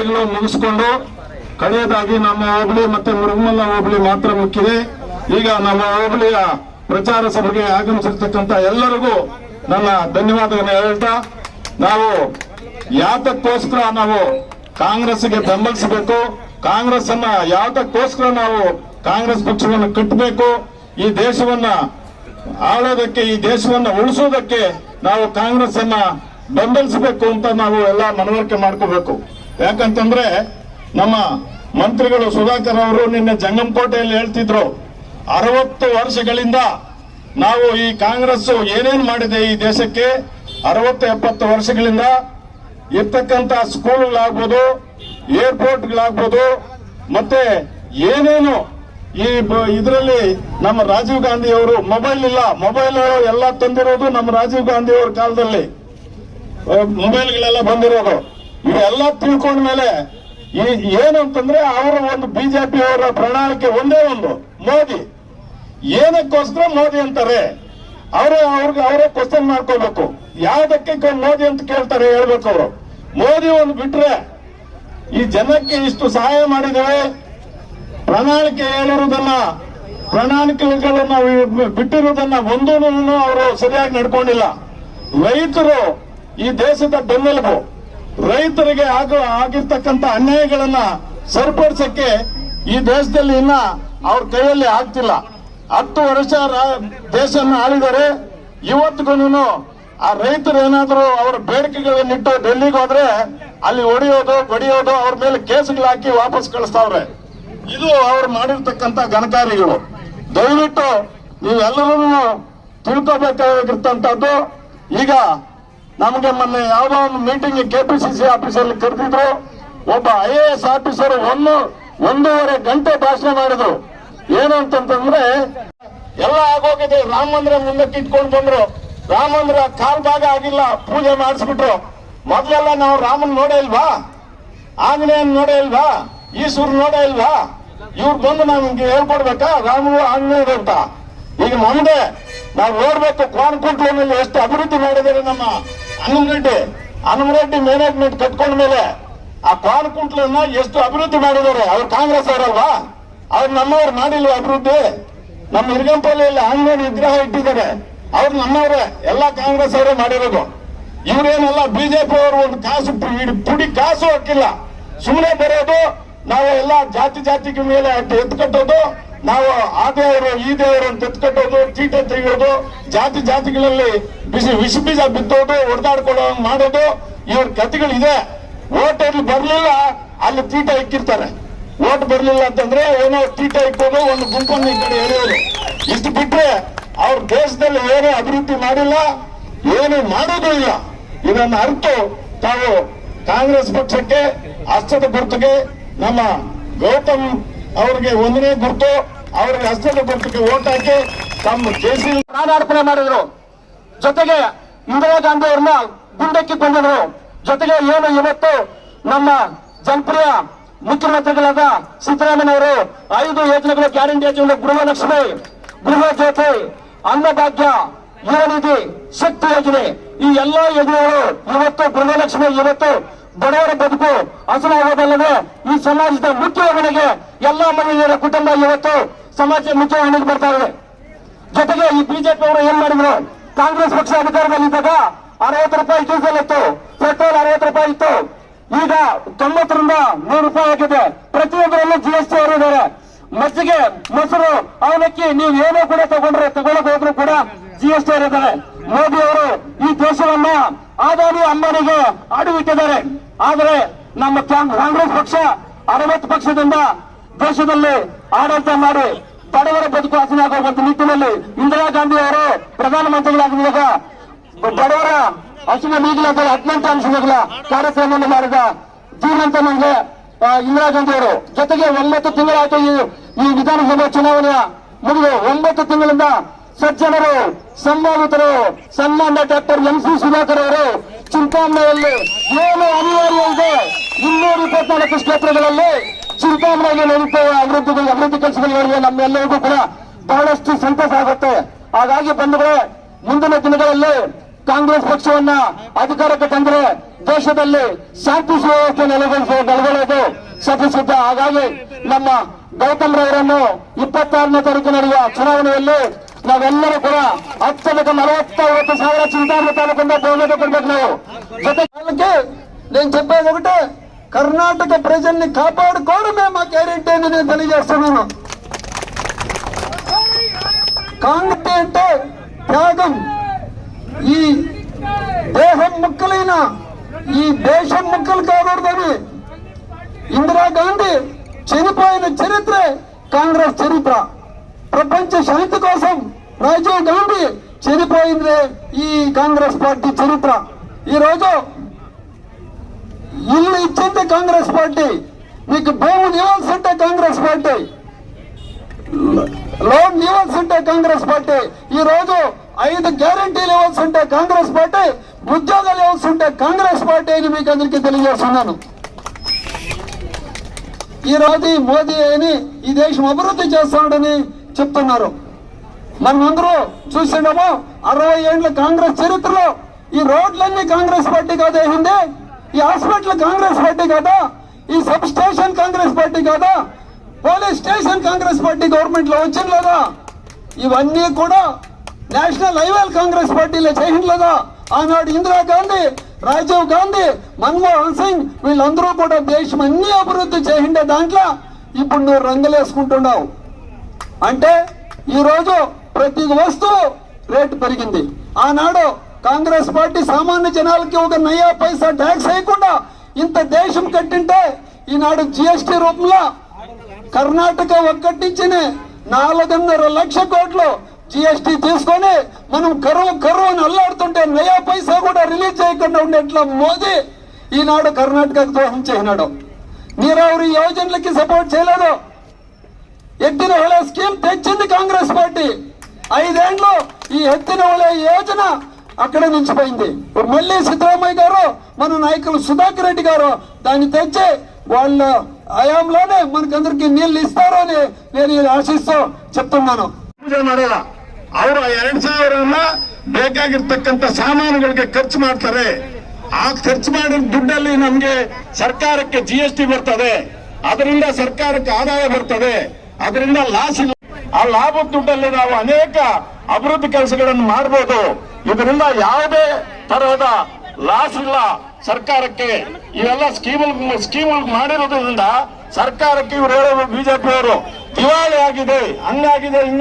ಕಾಮಗಾರಿಗಳು ಮುಗಿಸ್ಕೊಂಡು ಕಡೆಯದಾಗಿ ನಮ್ಮ ಹೋಬಳಿ ಮತ್ತೆ ಮುರುಗಮಲ್ಲ ಹೋಬಳಿ ಮಾತ್ರ ಮುಖ್ಯಿದೆ ಈಗ ನಮ್ಮ ಹೋಬಳಿಯ ಪ್ರಚಾರ ಸಭೆಗೆ ಆಗಮಿಸಿರ್ತಕ್ಕಂಥ ಎಲ್ಲರಿಗೂ ನನ್ನ ಧನ್ಯವಾದಗಳನ್ನು ಹೇಳ್ತಾ, ನಾವು ಯಾತಕ್ಕೋಸ್ಕರ ನಾವು ಕಾಂಗ್ರೆಸ್ಗೆ ಬೆಂಬಲಿಸಬೇಕು ಕಾಂಗ್ರೆಸ್ ಅನ್ನ ಯಾತಕ್ಕೋಸ್ಕರ ನಾವು ಕಾಂಗ್ರೆಸ್ ಪಕ್ಷವನ್ನು ಕಟ್ಟಬೇಕು, ಈ ದೇಶವನ್ನ ಆಳೋದಕ್ಕೆ, ಈ ದೇಶವನ್ನ ಉಳಿಸೋದಕ್ಕೆ ನಾವು ಕಾಂಗ್ರೆಸ್ ಅನ್ನ ಬೆಂಬಲಿಸಬೇಕು ಅಂತ ನಾವು ಎಲ್ಲ ಮನವರಿಕೆ ಮಾಡ್ಕೋಬೇಕು. ಯಾಕಂತಂದ್ರೆ ನಮ್ಮ ಮಂತ್ರಿಗಳು ಸುಧಾಕರ್ ಅವರು ನಿನ್ನೆ ಜಂಗಮಕೋಟೆಯಲ್ಲಿ ಹೇಳ್ತಿದ್ರು, ಅರವತ್ತು ವರ್ಷಗಳಿಂದ ನಾವು ಈ ಕಾಂಗ್ರೆಸ್ ಏನೇನ್ ಮಾಡಿದೆ ಈ ದೇಶಕ್ಕೆ, ಅರವತ್ತು ಎಪ್ಪತ್ತು ವರ್ಷಗಳಿಂದ ಇರ್ತಕ್ಕಂತ ಸ್ಕೂಲ್ಗಳಾಗ್ಬೋದು, ಏರ್ಪೋರ್ಟ್ಗಳಾಗ್ಬೋದು, ಮತ್ತೆ ಏನೇನು ಈ ಇದರಲ್ಲಿ ನಮ್ಮ ರಾಜೀವ್ ಗಾಂಧಿ ಅವರು ಮೊಬೈಲ್ ಇಲ್ಲ, ಮೊಬೈಲ್ ಎಲ್ಲ ತಂದಿರೋದು ನಮ್ಮ ರಾಜೀವ್ ಗಾಂಧಿ ಅವರ ಕಾಲದಲ್ಲಿ ಮೊಬೈಲ್ಗಳೆಲ್ಲ ಬಂದಿರೋದು. ಇವೆಲ್ಲ ತಿಳ್ಕೊಂಡ ಮೇಲೆ ಈ ಏನು ಅಂತಂದ್ರೆ ಅವರ ಒಂದು ಬಿಜೆಪಿ ಅವರ ಪ್ರಣಾಳಿಕೆ ಒಂದೇ ಒಂದು, ಮೋದಿ. ಏನಕ್ಕೋಸ್ಕರ ಮೋದಿ ಅಂತಾರೆ? ಅವರು ಅವ್ರಿಗೆ, ಅವರೇ ಕ್ವಶನ್ ಮಾಡ್ಕೋಬೇಕು. ಯಾವ್ದಕ್ಕೆ ಮೋದಿ ಅಂತ ಕೇಳ್ತಾರೆ ಹೇಳ್ಬೇಕು ಅವರು. ಮೋದಿ ಒಂದು ಬಿಟ್ರೆ ಈ ಜನಕ್ಕೆ ಇಷ್ಟು ಸಹಾಯ ಮಾಡಿದ್ದೇವೆ ಪ್ರಣಾಳಿಕೆ ಹೇಳಿರುವುದನ್ನ ಪ್ರಣಾಳಿಕೆಗಳನ್ನ ಬಿಟ್ಟಿರುವುದನ್ನ ಒಂದೂ ಅವರು ಸರಿಯಾಗಿ ನಡ್ಕೊಂಡಿಲ್ಲ. ರೈತರು ಈ ದೇಶದ ಬೆನ್ನೆಲುಬು. ರೈತರಿಗೆ ಆಗ ಆಗಿರ್ತಕ್ಕಂಥ ಅನ್ಯಾಯಗಳನ್ನ ಸರಿಪಡಿಸಕ್ಕೆ ಈ ದೇಶದಲ್ಲಿ ಇನ್ನ ಅವ್ರ ಕೈಯಲ್ಲಿ ಆಗ್ತಿಲ್ಲ. ಹತ್ತು ವರ್ಷ ದೇಶವನ್ನು ಆಳಿದರೆ ಇವತ್ತಿಗೂ ಆ ರೈತರು ಏನಾದರೂ ಅವರ ಬೇಡಿಕೆಗಳನ್ನಿಟ್ಟು ಡೆಲ್ಲಿಗೆ ಹೋದ್ರೆ ಅಲ್ಲಿ ಹೊಡೆಯೋದು ಬಡಿಯೋದು ಅವ್ರ ಮೇಲೆ ಕೇಸ್ಗಳು ಹಾಕಿ ವಾಪಸ್ ಕಳಿಸ್ತಾವ್ರೆ. ಇದು ಅವ್ರು ಮಾಡಿರ್ತಕ್ಕಂಥ ಘನಕಾರಿಗಳು ದಯವಿಟ್ಟು ನೀವೆಲ್ಲರೂ ತಿಳ್ಕೋಬೇಕಾಗಿರ್ತಂಥದ್ದು. ಈಗ ನಮಗೆ ಮೊನ್ನೆ ಯಾವುದೋ ಒಂದು ಮೀಟಿಂಗ್ ಕೆಪಿಸಿಸಿ ಆಫೀಸಲ್ಲಿ ಕರೆದಿದ್ರು. ಒಬ್ಬ ಐ ಎ ಎಸ್ ಆಫೀಸರ್ ಒಂದು, ಒಂದೂವರೆ ಗಂಟೆ ಭಾಷಣ ಮಾಡಿದ್ರು. ಏನು ಅಂತಂತಂದ್ರೆ, ಎಲ್ಲ ಆಗೋಗಿದೆ. ರಾಮ ಮಂದಿರ ಮುಂದಕ್ಕೆ ಇಟ್ಕೊಂಡು ಬಂದ್ರು. ರಾಮ ಮಂದಿರ ಕಾಲ್ ಭಾಗ ಆಗಿಲ್ಲ. ಪೂಜೆ ಮಾಡಿಸ್ಬಿಟ್ರು. ಮೊದ್ಲೆಲ್ಲ ನಾವು ರಾಮನ್ ನೋಡೇ ಇಲ್ವಾ? ಆಂಜನೇಯನ್ ನೋಡೇ ಇಲ್ವಾ? ಈಶ್ವರ್ ನೋಡೇ ಇಲ್ವಾ? ಇವ್ರು ಬಂದು ನಮ್ಗೆ ಹೇಳ್ಕೊಡ್ಬೇಕಾ? ರಾಮನು ಆಂಜನೇಯರು ಅಂತ. ಈಗ ಮುಂದೆ ನಾವು ನೋಡ್ಬೇಕು. ಕೋನಕುಂಟ್ಲನಲ್ಲಿ ಎಷ್ಟು ಅಭಿವೃದ್ಧಿ ಮಾಡಿದ್ದಾರೆ ನಮ್ಮ ಹನುಮರೆಡ್ಡಿ ಹನುಮರೆಡ್ಡಿ ಮ್ಯಾನೇಜ್ಮೆಂಟ್ ಕಟ್ಕೊಂಡ ಮೇಲೆ ಆ ಕೋನಕುಂಟ್ಲನ್ನ ಎಷ್ಟು ಅಭಿವೃದ್ಧಿ ಮಾಡಿದ್ದಾರೆ? ಅವ್ರು ಕಾಂಗ್ರೆಸ್ ಅವರಲ್ವಾ? ಅವ್ರು ನಮ್ಮವ್ರು ಮಾಡಿಲ್ವ ಅಭಿವೃದ್ಧಿ? ನಮ್ಮ ಹಿರಿಗಂಪಲ್ಲಿಯಲ್ಲಿ ಆಂಜನೇಯ ವಿಗ್ರಹ ಇಟ್ಟಿದ್ದಾರೆ. ಅವ್ರು ನಮ್ಮವ್ರೆ, ಎಲ್ಲ ಕಾಂಗ್ರೆಸ್ ಅವರೇ ಮಾಡಿರೋದು. ಇವರೇನೆಲ್ಲ ಬಿಜೆಪಿ ಅವರು ಒಂದು ಕಾಸು ಪುಡಿ- ಕಾಸು ಹಾಕಿಲ್ಲ. ಸುಮ್ಮನೆ ಬರೋದು, ನಾವು ಎಲ್ಲ ಜಾತಿ ಜಾತಿಗೆ ಮೇಲೆ ಎತ್ಕಟ್ಟೋದು, ನಾವು ಆ ದೇವರು, ಈ ದೇವರು ಅಂತ ಎತ್ಕಟ್ಟೋದು, ಚೀಟ ತೆಗೆಯೋದು, ಜಾತಿ ಜಾತಿಗಳಲ್ಲಿ ಬಿಸಿ ವಿಷ ಬೀಜ ಬಿತ್ತೋದು ಹೊಡೆದಾಡ್ಕೊಳ್ಳೋ ಮಾಡೋದು ಇವ್ರ ಕತೆಗಳಿದೆ ಓಟ್ ಅಲ್ಲಿ ಬರ್ಲಿಲ್ಲ, ಅಲ್ಲಿ ಪೀಠ ಇಕ್ಕಿರ್ತಾರೆ. ಓಟ್ ಬರ್ಲಿಲ್ಲ ಅಂತಂದ್ರೆ ಏನೋ ಪೀಠ ಇಕ್ಕೋದು, ಒಂದು ಗುಂಪನ್ನು ಈ ಕಡೆ ಎಳೆಯೋದು. ಇಷ್ಟು ಬಿಟ್ರೆ ಅವ್ರ ದೇಶದಲ್ಲಿ ಏನೇ ಅಭಿವೃದ್ಧಿ ಮಾಡಿಲ್ಲ, ಏನು ಮಾಡೋದು ಇಲ್ಲ. ಇದನ್ನು ಅರಿತು ತಾವು ಕಾಂಗ್ರೆಸ್ ಪಕ್ಷಕ್ಕೆ ಅಸ್ತದ ಗುರುತಿಗೆ, ನಮ್ಮ ಗೌತಮ್ ಅವರಿಗೆ ಒಂದನೇ ಗುರುತು. ಅವ್ರಿಗೆ ಹಸ್ತದ ಗುರುತಿಗೆ ಓಟ್ ಹಾಕಿ ತಮ್ಮ ಜೆಸಿ ಪ್ರಾಣಾರ್ಪಣೆ ಮಾಡಿದ್ರು. ಜೊತೆಗೆ ಇಂದಿರಾ ಗಾಂಧಿ ಅವ್ರನ್ನ ಗುಂಡಕ್ಕೆ ಕೊಂದರು ಜೊತೆಗೆ ಏನು ಇವತ್ತು ನಮ್ಮ ಜನಪ್ರಿಯ ಮುಖ್ಯಮಂತ್ರಿಗಳಾದ ಸಿದ್ದರಾಮಯ್ಯನವರು ಐದು ಯೋಜನೆಗಳ ಗ್ಯಾರಂಟಿ ಯೋಜನೆ ಗೃಹಲಕ್ಷ್ಮಿ ಗೃಹ ಜ್ಯೋತಿ, ಅನ್ನಭಾಗ್ಯ, ಯುವನಿಧಿ, ಶಕ್ತಿ ಯೋಜನೆ. ಈ ಎಲ್ಲಾ ಯೋಜನೆಗಳು ಇವತ್ತು ಗೃಹಲಕ್ಷ್ಮಿ ಇವತ್ತು ಬಡವರ ಬದುಕು ಹಸನಾಗೋದಲ್ಲದೆ ಈ ಸಮಾಜದ ಮುಖ್ಯವಾಹಿನಿಗೆ ಎಲ್ಲಾ ಮಹಿಳೆಯರ ಕುಟುಂಬ ಇವತ್ತು ಸಮಾಜ ಮುಖ್ಯವಾಹಿನಿಗೆ ಬರ್ತಾ ಇದೆ. ಜೊತೆಗೆ ಈ ಬಿಜೆಪಿ ಅವರು ಏನ್ ಮಾಡಿದ್ರು? ಕಾಂಗ್ರೆಸ್ ಪಕ್ಷ ಅಧಿಕಾರದಲ್ಲಿದ್ದಾಗ ಅರವತ್ತು ರೂಪಾಯಿ ಡೀಸೆಲ್ ಇತ್ತು, ಪೆಟ್ರೋಲ್ ಅರವತ್ತು ರೂಪಾಯಿ ಇತ್ತು. ಈಗ ತೊಂಬತ್ತರಿಂದ ನೂರು ರೂಪಾಯಿ ಆಗಿದೆ. ಪ್ರತಿಯೊಂದರಲ್ಲೂ ಜಿ ಎಸ್ ಟಿ ಅವರು ಇದ್ದಾರೆ. ಮಜ್ಜಿಗೆ, ಮೊಸರು, ಅವನಕ್ಕಿ ನೀವು ಏನೋ ಕೂಡ ತಗೊಂಡ್ರೆ, ತಗೊಳಕ್ ಹೋದ್ರು ಕೂಡ ಜಿ ಎಸ್ ಟಿ ಇದ್ದಾರೆ. ಮೋದಿ ಅವರು ಈ ದೇಶವನ್ನ ಆದಾನಿ ಅಂಬಾನಿಗೆ ಆಡುಬಿಟ್ಟಿದ್ದಾರೆ. ಆದರೆ ನಮ್ಮ ಕಾಂಗ್- ಕಾಂಗ್ರೆಸ್ ಪಕ್ಷ ಅರವತ್ತು ಪಕ್ಷದಿಂದ ದೇಶದಲ್ಲಿ ಆಡಳಿತ ಮಾಡಿ ಬಡವರ ಬದುಕು ಹಸನಾಗುವಂತ ನಿಟ್ಟಿನಲ್ಲಿ ಇಂದಿರಾ ಗಾಂಧಿ ಅವರು ಪ್ರಧಾನಮಂತ್ರಿಗಳಾಗಿದ್ದಾಗ ಬಡವರ ಹಸಿನ ಅಂತ ಹದಿನೆಂಟು ಅಂಶಗಳ ಕಾರ್ಯಕ್ರಮವನ್ನು ಮಾಡಿದ ಜೀವಂತ ನಮಗೆ ಇಂದಿರಾ ಗಾಂಧಿ ಅವರು ಜೊತೆಗೆ ಒಂಬತ್ತು ತಿಂಗಳಾಯ್ತು ಈ ವಿಧಾನಸಭೆ ಚುನಾವಣೆಯ ಮುಗಿದು. ಒಂಬತ್ತು ತಿಂಗಳಿಂದ ಸಜ್ಜನರು ಸಂಭಾವಿತರು ಸನ್ಮಾನ್ಯ ಡಾಕ್ಟರ್ ಎಂ ಸಿ ಸುಧಾಕರ್ ಅವರು ಚಿಂತಾಮಣೆಯಲ್ಲಿ ಏನು ಅನಿವಾರ್ಯ ಇದೆ? ಇನ್ನೂರ ಇಪ್ಪತ್ನಾಲ್ಕು ಕ್ಷೇತ್ರಗಳಲ್ಲಿ ಚಿಂತಾಮಣೆಯಲ್ಲಿ ಅಭಿವೃದ್ಧಿ ಅಭಿವೃದ್ಧಿ ಕೆಲಸಗಳು ನಮ್ಮೆಲ್ಲರಿಗೂ ಕೂಡ ಬಹಳಷ್ಟು ಸಂತಸ ಆಗುತ್ತೆ. ಹಾಗಾಗಿ ಬಂಧುಗಳೇ, ಮುಂದಿನ ದಿನಗಳಲ್ಲಿ ಕಾಂಗ್ರೆಸ್ ಪಕ್ಷವನ್ನ ಅಧಿಕಾರಕ್ಕೆ ತಂದ್ರೆ ದೇಶದಲ್ಲಿ ಶಾಂತಿ ಸುವ್ಯವಸ್ಥೆ ನೆಲೆಗೊಳಿಸಲು ಶಪಿಸಿದ್ದ ಹಾಗಾಗಿ ನಮ್ಮ ಗೌತಮ್ ರವರನ್ನು ಇಪ್ಪತ್ತಾರನೇ ತಾರೀಕು ನಡೆಯುವ ಚುನಾವಣೆಯಲ್ಲಿ ನಾವೆಲ್ಲರೂ ಕೂಡ ಅತ್ಯಧಿಕ నలభై ಸಾವಿರ చింతాలు కాకుండా ಕೊಡ್ಬೇಕು ನಾವು. ಜೊತೆಗೆ నేను చెప్పేది ఒకటే, ಕರ್ನಾಟಕ ప్రజల్ని ಕಾಪಾಡಿಕೊಂಡು మా గ్యారెంటీ అని నేను ನಾನು. కాంగ్రెస్ అంటే త్యాగం. ఈ దేహం ముక్కలైన ఈ దేశం ముక్కలు కాకూడదని ఇందిరాగాంధీ చనిపోయిన చరిత్రే కాంగ్రెస్ చరిత్ర. ప్రపంచ శాంతి కోసం రాజీవ్ గాంధీ చనిపోయిందే ఈ కాంగ్రెస్ పార్టీ చరిత్ర. ఈ రోజు ఇల్లు ఇచ్చింది కాంగ్రెస్ పార్టీ మీకు భూములు ఇవ్వాల్సింటే కాంగ్రెస్ పార్టీ. లోన్ ఇవ్వాల్సింటే కాంగ్రెస్ పార్టీ ఈ రోజు ఐదు గ్యారంటీలు ఇవ్వాల్సింటే కాంగ్రెస్ పార్టీ ఉద్యోగాలు ఇవ్వాల్సింటే కాంగ్రెస్ పార్టీ అని మీకు అందరికీ తెలియజేస్తున్నాను. ఈ రోజు ఈ మోదీ అని ఈ దేశం అభివృద్ధి చేస్తాడని చెప్తున్నారు. మనం అందరూ చూసినాము అరవై ఏండ్ల కాంగ్రెస్ చరిత్రలో ఈ రోడ్లన్నీ కాంగ్రెస్ పార్టీ కాదా వేసింది ఈ హాస్పిటల్ కాంగ్రెస్ పార్టీ కాదా? ఈ సబ్ స్టేషన్ కాంగ్రెస్ పార్టీ కాదా? పోలీస్ స్టేషన్ కాంగ్రెస్ పార్టీ గవర్నమెంట్లో వచ్చింది లేదా ఇవన్నీ కూడా నేషనల్ హైవేల్ కాంగ్రెస్ పార్టీలో చేయండి లేదా ఆనాడు ఇందిరాగాంధీ రాజీవ్ గాంధీ మన్మోహన్ సింగ్ వీళ్ళందరూ కూడా దేశం అన్ని అభివృద్ధి చేసిండే దాంట్లో ఇప్పుడు నువ్వు రంగులేసుకుంటున్నావు. అంటే ఈరోజు ప్రతి వస్తువు రేటు పెరిగింది. ఆనాడు కాంగ్రెస్ పార్టీ సామాన్య జనాలకి ఒక నయా పైసా ట్యాక్స్ వేయకుండా ఇంత దేశం కట్టింటే ఈనాడు జిఎస్టి రూపంలో కర్ణాటక ఒక్కటిచ్చినే నాలుగున్నర లక్ష కోట్లు జిఎస్టి తీసుకొని మనం కరువు కరువు అని అల్లాడుతుంటే నయా పైసా కూడా రిలీజ్ చేయకుండా ఉండేట్లా మోదీ ఈనాడు కర్ణాటకకు ద్రోహం చేసినాడు. నీరావరి యోజనలకి సపోర్ట్ చేయలేదు. ఎత్తిన వలే స్కీమ్ తెచ్చింది కాంగ్రెస్ పార్టీ. ఐదేండ్లు ఈ ఎత్తిన వలే యోజన అక్కడ నిలిచిపోయింది పోయింది మళ్ళీ సిద్ధరామయ్య గారు మన నాయకులు సుధాకర్ రెడ్డి గారు దాన్ని తెచ్చి వాళ్ళ హయాంలోనే మనకందరికి నీళ్లు ఇస్తారు అని నేను ఇది ఆశిస్తూ చెప్తున్నాను ಪೂಜೆ ಮಾಡಲ್ಲ ಅವರು ಎರಡ್ ಸಾವಿರನ ಬೇಕಾಗಿರ್ತಕ್ಕಂಥ ಸಾಮಾನುಗಳಿಗೆ ಖರ್ಚು ಮಾಡ್ತಾರೆ ಆ ಖರ್ಚು ಮಾಡಿದ ದುಡ್ಡಲ್ಲಿ ನಮ್ಗೆ ಸರ್ಕಾರಕ್ಕೆ ಜಿ ಎಸ್ ಟಿ ಬರ್ತದೆ ಅದರಿಂದ ಸರ್ಕಾರಕ್ಕೆ ಆದಾಯ ಬರ್ತದೆ ಅದರಿಂದ ಲಾಸ್ ಇಲ್ಲ ಆ ಲಾಭದ ದುಡ್ಡಲ್ಲಿ ನಾವು ಅನೇಕ ಅಭಿವೃದ್ಧಿ ಕೆಲಸಗಳನ್ನು ಮಾಡಬಹುದು ಇದರಿಂದ ಯಾವುದೇ ತರಹದ ಲಾಸ್ ಇಲ್ಲ ಸರ್ಕಾರಕ್ಕೆ ಇವೆಲ್ಲ ಸ್ಕೀಮ್ ಸ್ಕೀಮ್ ಮಾಡಿರೋದ್ರಿಂದ ಸರ್ಕಾರಕ್ಕೆ ಇವರು ಹೇಳೋದು ಬಿಜೆಪಿ ಅವರು ದಿವಾಳಿ ಆಗಿದೆ ಹಂಗಾಗಿದೆ ಹಿಂಗ